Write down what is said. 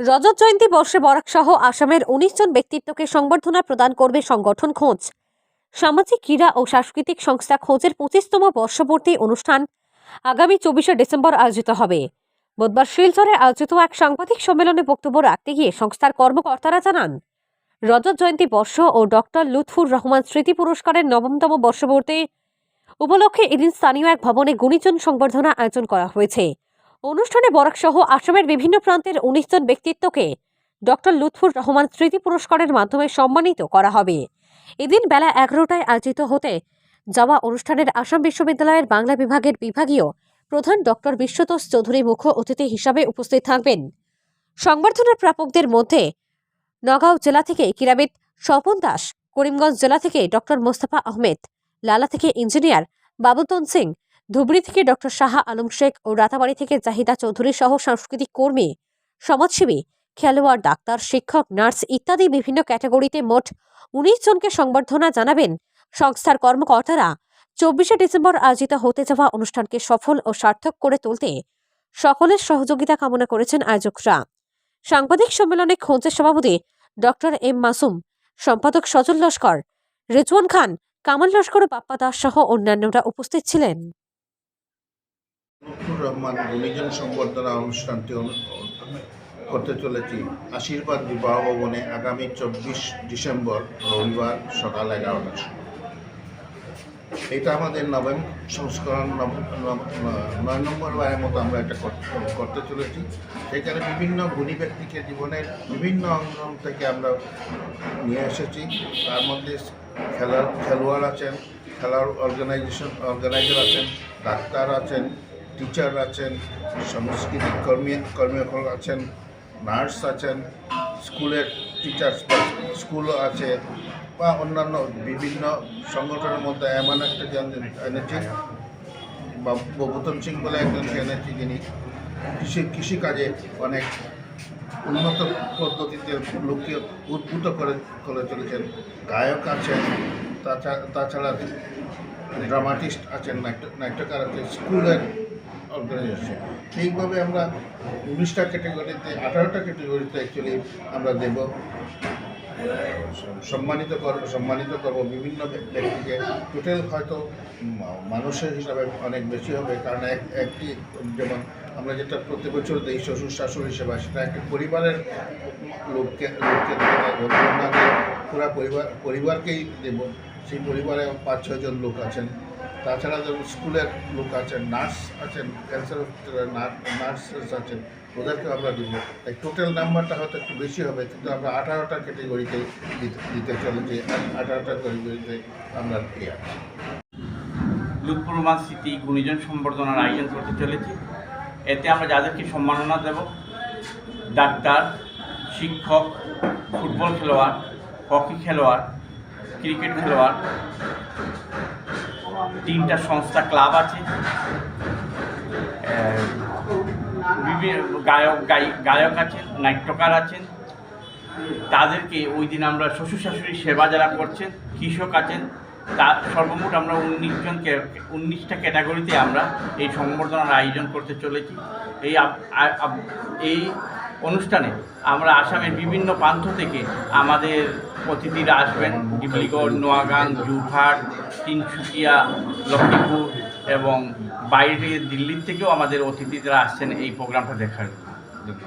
রজত জয়ন্তী বর্ষে বরাক সহ আসামের উনিশ জন ব্যক্তিত্বকে সংবর্ধনা প্রদান করবে সংগঠন খোঁজ। সামাজিক ক্রীড়া ও সাংস্কৃতিক সংস্থা খোঁজের পঁচিশতম বর্ষপূর্তি অনুষ্ঠান আগামী চব্বিশে ডিসেম্বর আয়োজিত হবে। বুধবার শিলচরে আয়োজিত এক সাংবাদিক সম্মেলনে বক্তব্য রাখতে গিয়ে সংস্থার কর্মকর্তারা জানান, রজত জয়ন্তী বর্ষ ও ডক্টর লুৎফুর রহমান স্মৃতি পুরস্কারের নবমতম বর্ষপূর্তি। উপলক্ষে এদিন স্থানীয় এক ভবনে গুণীজন সংবর্ধনা আয়োজন করা হয়েছে। অনুষ্ঠানে বরাক সহ আসামের বিভিন্ন প্রান্তের উনিশ জন ব্যক্তিত্বকে ডক্টর লুৎফুর রহমান স্মৃতি পুরস্কারের মাধ্যমে সম্মানিত করা হবে। এদিন বেলা এগারোটায় আয়োজিত হতে যাওয়া অনুষ্ঠানের আসাম বিশ্ববিদ্যালয়ের বাংলা বিভাগের বিভাগীয় প্রধান ডক্টর বিশ্বতোষ চৌধুরী মুখ্য অতিথি হিসাবে উপস্থিত থাকবেন। সংবর্ধনার প্রাপকদের মধ্যে নগাঁও জেলা থেকে ক্রীড়াবিদ স্বপন দাস, করিমগঞ্জ জেলা থেকে ডক্টর মোস্তফা আহমেদ, লালা থেকে ইঞ্জিনিয়ার বাবুতন সিং ধুবড়ি থেকে ডক্টর শাহ আলম শেখ ও রাতাবাড়ি থেকে জাহিদা চৌধুরী সহ সাংস্কৃতিক কর্মী, সমাজসেবী, খেলোয়াড়, ডাক্তার, শিক্ষক, নার্স ইত্যাদি বিভিন্ন ক্যাটাগরিতে মোট উনিশ জনকে সংবর্ধনা জানাবেন সংস্থার কর্মকর্তারা। চব্বিশে ডিসেম্বর আয়োজিত হতে যাওয়া অনুষ্ঠানকে সফল ও সার্থক করে তুলতে সকলের সহযোগিতা কামনা করেছেন আয়োজকরা। সাংবাদিক সম্মেলনে খোঁজের সভাপতি ডক্টর এম মাসুম, সম্পাদক সজল লস্কর, রিজওয়ান খান, কামাল লস্কর ও বাপ্পা দাস সহ অন্যান্যরা উপস্থিত ছিলেন। রহমান গুণীজন সংবর্ধনা অনুষ্ঠানটি অনু- করতে চলেছি। আশীর্বাদ বিবাহ ভবনে আগামী চব্বিশ ডিসেম্বর রবিবার সকাল এগারোটার সময়। এটা আমাদের নবম সংস্করণ নয় নম্বর বারের মতো আমরা এটা কর- করতে চলেছি। সেখানে বিভিন্ন গুণী ব্যক্তিকে জীবনের বিভিন্ন অঙ্গন থেকে আমরা নিয়ে এসেছি। তার মধ্যে খেলার খেলোয়াড় আছেন খেলার অর্গানাইজেশন অর্গানাইজার আছেন, ডাক্তার আছেন টিচার আছেন, সাংস্কৃতিক কর্মী, কর্মীসকল আছেন নার্স আছেন, স্কুলের টিচার্স স্কুল আছে বা অন্যান্য বিভিন্ন সংগঠনের মধ্যে এমন একটা এনেছি বা গৌতম সিং বলে একজনকে এনেছি যিনি কৃষি, কৃষিকাজে অনেক উন্নত পদ্ধতিতে লোককে উদ্ভূত করে করে চলেছেন। গায়ক আছেন তাছাড়া তাছাড়া ড্রামাটিস্ট আছেন, নাট্য- নাট্যকার আছেন, স্কুলের অর্গানাইজেশন এইভাবে আমরা উনিশটা ক্যাটাগরিতে আঠারোটা ক্যাটাগরিতে অ্যাকচুয়ালি আমরা দেব। সম্মানিত করব সম্মানিত করব বিভিন্ন ব্যক্তিকে। টোটাল হয়তো মানুষের হিসাবে অনেক বেশি হবে, কারণ এক একটি যেমন আমরা যেটা প্রতি বছর দিই, শ্বশুর শাশুড়ি সেবা, সেটা একটা পরিবারের লোককে লোককে পুরো পরিবার পরিবারকেই দেব। সেই পরিবারে পাঁচ ছজন লোক আছেন। তাছাড়া যেমন স্কুলের লোক আছেন, নার্স আছেন ক্যান্সার হসপিটালের নার্স আছেন ওদেরকে আমরা দিব। তাই টোটাল নাম্বারটা হয়তো একটু বেশি হবে, কিন্তু আমরা আঠারোটা ক্যাটেগরিতে দিতে চলেছি, আঠারোটা ক্যাটেগরিতে আমরা দিয়ে আছি। লুৎফুর স্মৃতি, গুণীজন সম্বর্ধনার আয়োজন করতে চলেছি। এতে আমরা যাদেরকে সম্মাননা দেব, ডাক্তার, শিক্ষক, ফুটবল খেলোয়াড়, হকি খেলোয়াড়, ক্রিকেট খেলোয়াড় তিনটা সংস্থা, ক্লাব আছে। গায়ক গায়িক আছেন, নাট্যকার আছেন। তাদেরকে ওই দিন আমরা শ্বশুর শাশুড়ি সেবা যারা করছেন, কৃষক আছেন, তা সর্বমোট আমরা উনিশ জনকে, উনিশটা ক্যাটাগরিতে আমরা এই সংবর্ধনার আয়োজন করতে চলেছি। এই এই অনুষ্ঠানে আমরা আসামের বিভিন্ন প্রান্ত থেকে আমাদের অতিথিরা আসবেন। ডিব্লিগড় নোয়াগাং জুরহাট তিনসুকিয়া লক্ষ্মীপুর এবং বাইরে দিল্লির থেকেও আমাদের অতিথিরা আসছেন এই প্রোগ্রামটা দেখার জন্য।